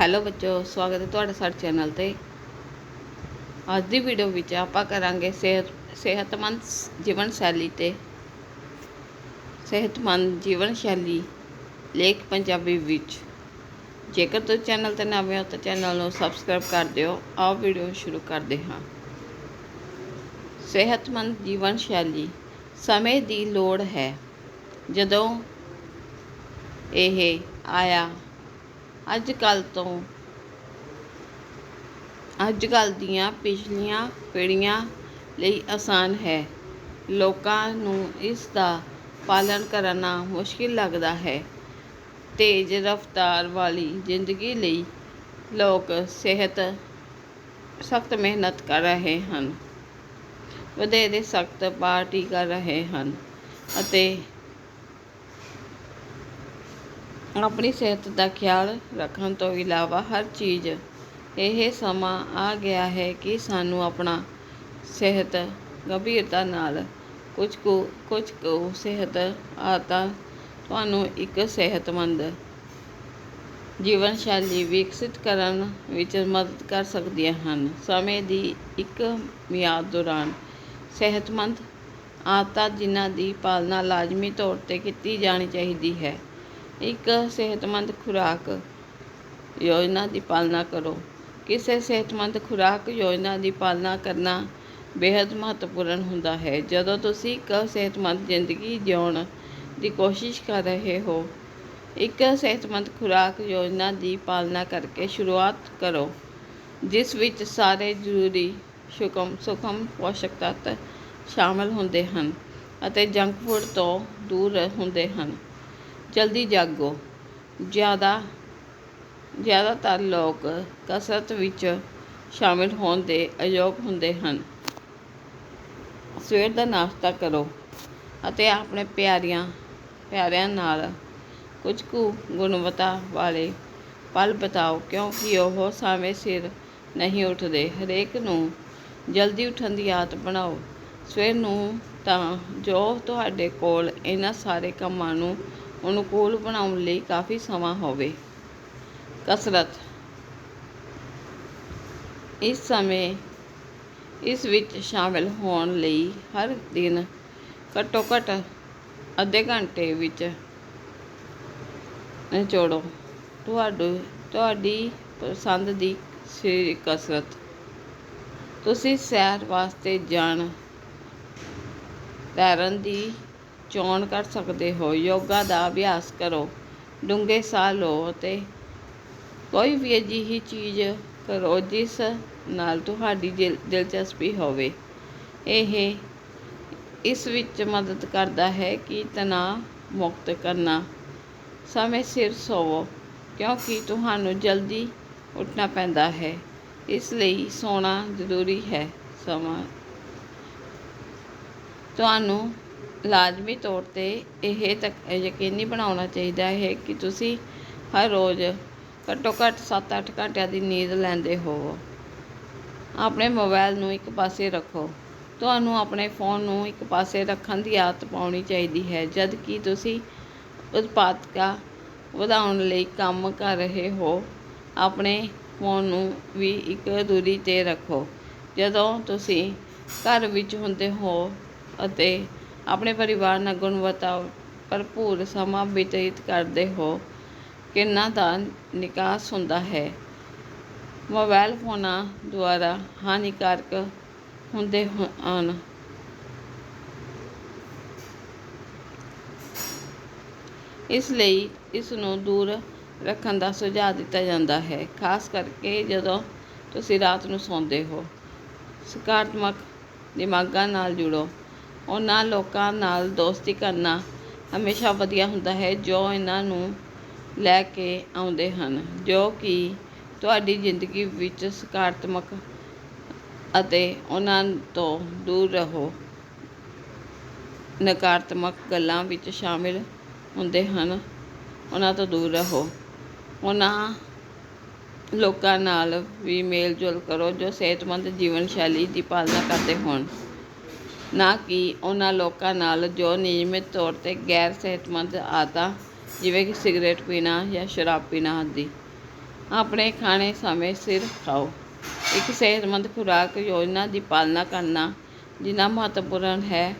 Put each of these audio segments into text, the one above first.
Hello ਬੱਚੋ, ਸਵਾਗਤ ਹੈ ਤੁਹਾਡਾ ਸਾਡੇ ਚੈਨਲ ਤੇ। ਅੱਜ ਦੀ ਵੀਡੀਓ ਵਿੱਚ ਆਪਾਂ ਕਰਾਂਗੇ ਸਿਹਤ, ਸਿਹਤਮੰਦ ਜੀਵਨ ਸ਼ੈਲੀ ਤੇ। ਸਿਹਤਮੰਦ ਜੀਵਨ ਸ਼ੈਲੀ ਲੇਖ ਪੰਜਾਬੀ ਵਿੱਚ। ਜੇਕਰ ਤੁਸੀਂ ਚੈਨਲ ਤੇ ਨਵੇਂ ਹੋ ਤਾਂ ਚੈਨਲ ਨੂੰ ਸਬਸਕ੍ਰਾਈਬ ਕਰ ਦਿਓ। ਆਓ ਵੀਡੀਓ ਸ਼ੁਰੂ ਕਰਦੇ ਹਾਂ। ਸਿਹਤਮੰਦ ਜੀਵਨ ਸ਼ੈਲੀ ਸਮੇਂ ਦੀ ਲੋੜ ਹੈ। ਜਦੋਂ ਇਹ ਆਇਆ ਅੱਜ ਕੱਲ ਤੋਂ। ਅੱਜ ਕੱਲ ਦੀਆਂ ਪਿਛਲੀਆਂ ਪੀੜ੍ਹੀਆਂ ਲਈ ਆਸਾਨ ਹੈ। ਲੋਕਾਂ ਨੂੰ ਇਸ ਦਾ ਪਾਲਣ ਕਰਨਾ ਮੁਸ਼ਕਿਲ ਲੱਗਦਾ ਹੈ। ਤੇਜ਼ ਰਫ਼ਤਾਰ ਵਾਲੀ ਜ਼ਿੰਦਗੀ ਲਈ ਲੋਕ ਸਿਹਤ ਸਖਤ ਮਿਹਨਤ ਕਰ ਰਹੇ ਹਨ। ਵਧੇਰੇ ਸਖਤ ਪਾਰਟੀ ਕਰ ਰਹੇ ਹਨ ਅਤੇ ਆਪਣੀ ਸਿਹਤ ਦਾ ਖਿਆਲ ਰੱਖਣ ਤੋਂ ਇਲਾਵਾ ਹਰ ਚੀਜ਼ ਇਹ ਸਮਾਂ ਆ ਗਿਆ ਹੈ ਕਿ ਸਾਨੂੰ ਆਪਣਾ ਸਿਹਤ ਗੰਭੀਰਤਾ ਨਾਲ ਕੁਝ ਕੁ ਕੁਝ ਕੁ ਸਿਹਤ ਆਦਤਾਂ ਤੁਹਾਨੂੰ ਇੱਕ ਸਿਹਤਮੰਦ ਜੀਵਨ ਸ਼ੈਲੀ ਵਿਕਸਿਤ ਕਰਨ ਵਿੱਚ ਮਦਦ ਕਰ ਸਕਦੀਆਂ ਹਨ। ਸਮੇਂ ਦੀ ਇੱਕ ਮਿਆਦ ਦੌਰਾਨ ਸਿਹਤਮੰਦ ਆਦਤਾਂ ਜਿਨ੍ਹਾਂ ਦੀ ਪਾਲਣਾ ਲਾਜ਼ਮੀ ਤੌਰ ਤੇ ਕੀਤੀ ਜਾਣੀ ਚਾਹੀਦੀ ਹੈ। ਇੱਕ ਸਿਹਤਮੰਦ ਖੁਰਾਕ ਯੋਜਨਾ ਦੀ ਪਾਲਣਾ ਕਰੋ। ਕਿਸੇ ਸਿਹਤਮੰਦ ਖੁਰਾਕ ਯੋਜਨਾ ਦੀ ਪਾਲਣਾ ਕਰਨਾ ਬੇहद ਮਹੱਤਵਪੂਰਨ ਹੁੰਦਾ ਹੈ। ਜਦੋਂ ਤੁਸੀਂ ਇੱਕ ਸਿਹਤਮੰਦ ਜ਼ਿੰਦਗੀ ਜਿਉਣ ਦੀ ਕੋਸ਼ਿਸ਼ ਕਰ ਰਹੇ ਹੋ, ਇੱਕ ਸਿਹਤਮੰਦ ਖੁਰਾਕ ਯੋਜਨਾ ਦੀ ਪਾਲਣਾ ਕਰਕੇ ਸ਼ੁਰੂਆਤ ਕਰੋ, ਜਿਸ ਵਿੱਚ ਸਾਰੇ ਜ਼ਰੂਰੀ ਸੁਖਮ ਸੁਖਮ ਪੋਸ਼ਕ ਤੱਤ ਸ਼ਾਮਲ ਹੁੰਦੇ ਹਨ ਅਤੇ ਜੰਕ ਫੂਡ ਤੋਂ ਦੂਰ ਹੁੰਦੇ ਹਨ। ਜਲਦੀ ਜਾਗੋ। ਜ਼ਿਆਦਾ, ਜ਼ਿਆਦਾਤਰ ਲੋਕ ਕਸਰਤ ਵਿੱਚ ਸ਼ਾਮਿਲ ਹੋਣ ਦੇ ਅਯੋਗ ਹੁੰਦੇ ਹਨ। ਸਵੇਰ ਦਾ ਨਾਸ਼ਤਾ ਕਰੋ ਅਤੇ ਆਪਣੇ ਪਿਆਰੀਆਂ, ਪਿਆਰਿਆਂ ਨਾਲ ਕੁਝ ਕੁ ਗੁਣਵੱਤਾ ਵਾਲੇ ਪਲ ਬਿਤਾਓ, ਕਿਉਂਕਿ ਉਹ ਸਮੇਂ ਸਿਰ ਨਹੀਂ ਉੱਠਦੇ। ਹਰੇਕ ਨੂੰ ਜਲਦੀ ਉੱਠਣ ਦੀ ਆਦਤ ਬਣਾਓ। ਸਵੇਰ ਨੂੰ ਤਾਂ ਜੋ ਤੁਹਾਡੇ ਕੋਲ ਇਹਨਾਂ ਸਾਰੇ ਕੰਮਾਂ ਨੂੰ ਅਨੁਕੂਲ ਬਣਾਉਣ ਲਈ ਕਾਫੀ ਸਮਾਂ ਹੋਵੇ। ਕਸਰਤ। ਇਸ ਸਮੇਂ ਇਸ ਵਿੱਚ ਸ਼ਾਮਿਲ ਹੋਣ ਲਈ ਹਰ ਦਿਨ ਘੱਟੋ ਘੱਟ ਅੱਧੇ ਘੰਟੇ ਵਿੱਚ ਨਿਚੋੜੋ। ਤੁਹਾਡੇ, ਤੁਹਾਡੀ ਪਸੰਦ ਦੀ ਸਰੀਰਕ ਕਸਰਤ। ਤੁਸੀਂ ਸੈਰ ਵਾਸਤੇ ਜਾਣ, ਤੈਰਨ ਦੀ ਚੋਣ ਕਰ ਸਕਦੇ ਹੋ, ਯੋਗਾ ਦਾ ਅਭਿਆਸ ਕਰੋ। ਡੂੰਘੇ ਸਾਹ ਲਓ ਅਤੇ ਕੋਈ ਵੀ ਅਜਿਹੀ ਚੀਜ਼ ਕਰੋ ਜਿਸ ਨਾਲ ਤੁਹਾਡੀ ਦਿਲ, ਦਿਲਚਸਪੀ ਹੋਵੇ। ਇਹ ਇਸ ਵਿੱਚ ਮਦਦ ਕਰਦਾ ਹੈ ਕਿ ਤਣਾਅ ਮੁਕਤ ਕਰਨਾ। ਸਮੇਂ ਸਿਰ ਸੋਵੋ, ਕਿਉਂਕਿ ਤੁਹਾਨੂੰ ਜਲਦੀ ਉੱਠਣਾ ਪੈਂਦਾ ਹੈ। ਇਸ ਲਈ ਸੌਣਾ ਜ਼ਰੂਰੀ ਹੈ। ਸਮਾਂ, ਤੁਹਾਨੂੰ ਲਾਜ਼ਮੀ ਤੌਰ ਤੇ ਇਹ ਤਕ ਯਕੀਨੀ ਬਣਾਉਣਾ ਚਾਹੀਦਾ ਹੈ ਕਿ ਤੁਸੀਂ ਹਰ ਰੋਜ਼ ਘੱਟੋ ਘੱਟ 7-8 ਘੰਟਿਆਂ ਦੀ ਨੀਂਦ ਲੈਂਦੇ ਹੋਵੋ। ਆਪਣੇ ਮੋਬਾਈਲ ਨੂੰ ਇੱਕ ਪਾਸੇ ਰੱਖੋ। ਤੁਹਾਨੂੰ ਆਪਣੇ ਫੋਨ ਨੂੰ ਇੱਕ ਪਾਸੇ ਰੱਖਣ ਦੀ ਆਦਤ ਪਾਉਣੀ ਚਾਹੀਦੀ ਹੈ, ਜਦ ਕਿ ਤੁਸੀਂ ਉਤਪਾਦਕਤਾ ਵਧਾਉਣ ਲਈ ਕੰਮ ਕਰ ਰਹੇ ਹੋ, ਆਪਣੇ ਫੋਨ ਨੂੰ ਵੀ ਇੱਕ ਦੂਰੀ ਤੇ ਰੱਖੋ। ਜਦੋਂ ਤੁਸੀਂ ਘਰ ਵਿੱਚ ਹੁੰਦੇ ਹੋ ਅਤੇ ਆਪਣੇ ਪਰਿਵਾਰ ਨਾਲ ਗੁਣਵੱਤਾ ਭਰਪੂਰ ਸਮਾਂ ਬਤੀਤ ਕਰਦੇ ਹੋ, ਕਿੰਨਾ ਦਾ ਨਿਕਾਸ ਹੁੰਦਾ ਹੈ। ਮੋਬਾਈਲ ਫੋਨਾਂ ਦੁਆਰਾ ਹਾਨੀਕਾਰਕ ਹੁੰਦੇ ਹ- ਹਨ। ਇਸ ਲਈ ਇਸ ਨੂੰ ਦੂਰ ਰੱਖਣ ਦਾ ਸੁਝਾਅ ਦਿੱਤਾ ਜਾਂਦਾ ਹੈ, ਖਾਸ ਕਰਕੇ ਜਦੋਂ ਤੁਸੀਂ ਰਾਤ ਨੂੰ ਸੌਂਦੇ ਹੋ। ਸਕਾਰਾਤਮਕ ਦਿਮਾਗਾਂ ਨਾਲ ਜੁੜੋ। ਉਹਨਾਂ ਲੋਕਾਂ ਨਾਲ ਦੋਸਤੀ ਕਰਨਾ ਹਮੇਸ਼ਾ ਵਧੀਆ ਹੁੰਦਾ ਹੈ, ਜੋ ਇਹਨਾਂ ਨੂੰ ਲੈ ਕੇ ਆਉਂਦੇ ਹਨ, ਜੋ ਕਿ ਤੁਹਾਡੀ ਜ਼ਿੰਦਗੀ ਵਿੱਚ ਸਕਾਰਾਤਮਕ ਅਤੇ ਉਹਨਾਂ ਤੋਂ ਦੂਰ ਰਹੋ। ਨਕਾਰਾਤਮਕ ਗੱਲਾਂ ਵਿੱਚ ਸ਼ਾਮਿਲ ਹੁੰਦੇ ਹਨ, ਉਹਨਾਂ ਤੋਂ ਦੂਰ ਰਹੋ। ਉਹਨਾਂ ਲੋਕਾਂ ਨਾਲ ਵੀ ਮੇਲ ਜੋਲ ਕਰੋ ਜੋ ਸਿਹਤਮੰਦ ਜੀਵਨ ਸ਼ੈਲੀ ਦੀ ਪਾਲਣਾ ਕਰਦੇ ਹੋਣ। ਨਾ ਕਿ ਉਹਨਾਂ ਲੋਕਾਂ ਨਾਲ ਜੋ ਨਿਯਮਿਤ ਤੌਰ ਤੇ ਗੈਰ ਸਿਹਤਮੰਦ ਆਦਤਾਂ, ਜਿਵੇਂ ਕਿ ਸਿਗਰਟ ਪੀਣਾ ਜਾਂ ਸ਼ਰਾਬ ਪੀਣਾ ਆਦਿ। ਆਪਣੇ ਖਾਣੇ ਸਮੇਂ ਸਿਰ ਖਾਓ। ਇੱਕ ਸਿਹਤਮੰਦ ਖੁਰਾਕ ਯੋਜਨਾ ਦੀ ਪਾਲਣਾ ਕਰਨਾ ਜਿੰਨਾ ਮਹੱਤਵਪੂਰਨ ਹੈ,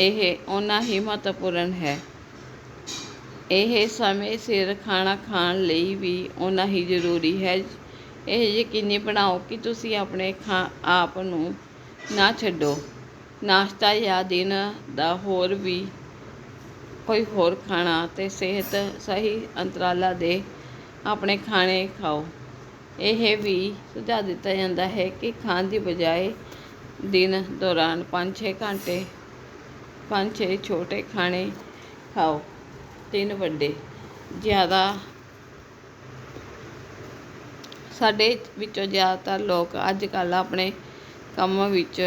ਇਹ ਓਨਾ ਹੀ ਮਹੱਤਵਪੂਰਨ ਹੈ। ਇਹ ਸਮੇਂ ਸਿਰ ਖਾਣਾ ਖਾਣ ਲਈ ਵੀ ਉਨਾ ਹੀ ਜ਼ਰੂਰੀ ਹੈ। ਇਹ ਯਕੀਨੀ ਬਣਾਓ ਕਿ ਤੁਸੀਂ ਆਪਣੇ ਖਾ, ਆਪ ਨੂੰ ਨਾ ਛੱਡੋ। ਨਾਸ਼ਤਾ ਜਾਂ ਦਿਨ ਦਾ ਹੋਰ ਵੀ ਕੋਈ ਹੋਰ ਖਾਣਾ ਤੇ ਸਿਹਤ ਸਹੀ ਅੰਤਰਾਲਾ ਦੇ ਆਪਣੇ ਖਾਣੇ ਖਾਓ। ਇਹ ਵੀ ਸੁਝਾਅ ਦਿੱਤਾ ਜਾਂਦਾ ਹੈ ਕਿ ਖਾਣ ਦੀ ਬਜਾਏ ਦਿਨ ਦੌਰਾਨ 5-6 ਘੰਟੇ 5-6 ਛੋਟੇ ਖਾਣੇ ਖਾਓ। ਤਿੰਨ ਵੱਡੇ। ਜ਼ਿਆਦਾ ਸਾਡੇ ਵਿੱਚੋਂ ਜ਼ਿਆਦਾਤਰ ਲੋਕ ਅੱਜ ਕੱਲ੍ਹ ਆਪਣੇ ਕੰਮ ਵਿੱਚ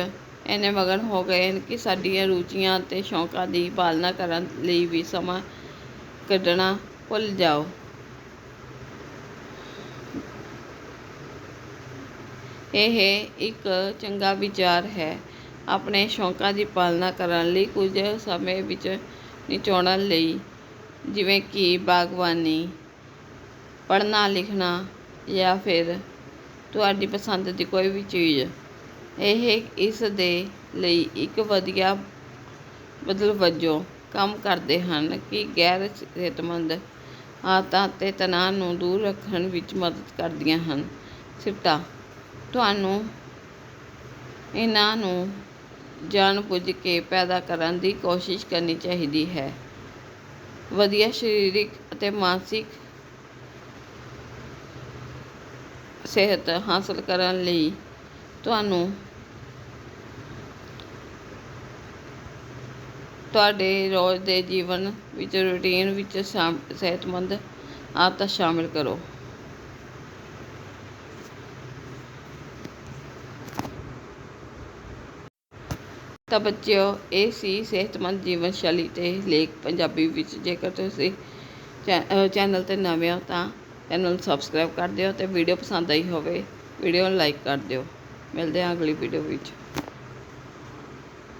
ਇੰਨੇ ਮਗਨ ਹੋ ਗਏ ਹਨ ਕਿ ਸਾਡੀਆਂ ਰੁਚੀਆਂ ਅਤੇ ਸ਼ੌਂਕਾਂ ਦੀ ਪਾਲਣਾ ਕਰਨ ਲਈ ਵੀ ਸਮਾਂ ਕੱਢਣਾ ਭੁੱਲ ਜਾਓ। ਇਹ ਇੱਕ ਚੰਗਾ ਵਿਚਾਰ ਹੈ। ਆਪਣੇ ਸ਼ੌਂਕਾਂ ਦੀ ਪਾਲਣਾ ਕਰਨ ਲਈ ਕੁਝ ਸਮੇਂ ਵਿੱਚ ਨਿਚੋੜਨ ਲਈ, ਜਿਵੇਂ ਕਿ ਬਾਗਬਾਨੀ, ਪੜ੍ਹਨਾ ਲਿਖਣਾ ਜਾਂ ਫਿਰ ਤੁਹਾਡੀ ਪਸੰਦ ਦੀ ਕੋਈ ਵੀ ਚੀਜ਼। ਇਹ ਇਸ ਦੇ ਲਈ ਇੱਕ ਵਧੀਆ ਬਦਲ ਵਜੋਂ ਕੰਮ ਕਰਦੇ ਹਨ ਕਿ ਗੈਰ ਸਿਹਤਮੰਦ ਆਦਤਾਂ ਅਤੇ ਤਣਾਅ ਨੂੰ ਦੂਰ ਰੱਖਣ ਵਿੱਚ ਮਦਦ ਕਰਦੀਆਂ ਹਨ। ਸਿੱਟਾ ਤੁਹਾਨੂੰ ਇਹਨਾਂ ਨੂੰ ਜਾਣ ਬੁੱਝ ਕੇ ਪੈਦਾ ਕਰਨ ਦੀ ਕੋਸ਼ਿਸ਼ ਕਰਨੀ ਚਾਹੀਦੀ ਹੈ। ਵਧੀਆ ਸਰੀਰਕ ਅਤੇ ਮਾਨਸਿਕ ਸਿਹਤ ਹਾਸਲ ਕਰਨ ਲਈ ਤੁਹਾਨੂੰ ਤੁਹਾਡੇ ਰੋਜ਼ ਦੇ ਜੀਵਨ ਵਿੱਚ ਰੁਟੀਨ ਵਿੱਚ ਸ਼ਾਮ, ਸਿਹਤਮੰਦ ਆਦਤਾਂ ਸ਼ਾਮਿਲ ਕਰੋ। ਤਾਂ ਬੱਚਿਓ, ਇਹ ਸੀ ਸਿਹਤਮੰਦ ਜੀਵਨ ਸ਼ੈਲੀ ਤੇ ਲੇਖ ਪੰਜਾਬੀ ਵਿੱਚ। ਜੇਕਰ ਤੁਸੀਂ ਚੈ- ਚੈਨਲ ਤੇ ਨਵੇਂ ਹੋ ਤਾਂ ਚੈਨਲ ਨੂੰ ਸਬਸਕ੍ਰਾਈਬ ਕਰ ਦਿਓ ਤੇ ਵੀਡੀਓ ਪਸੰਦ ਆਈ ਹੋਵੇ, ਵੀਡੀਓ ਨੂੰ ਲਾਈਕ ਕਰ ਦਿਓ। ਮਿਲਦੇ ਹਾਂ ਅਗਲੀ ਵੀਡੀਓ ਵਿੱਚ।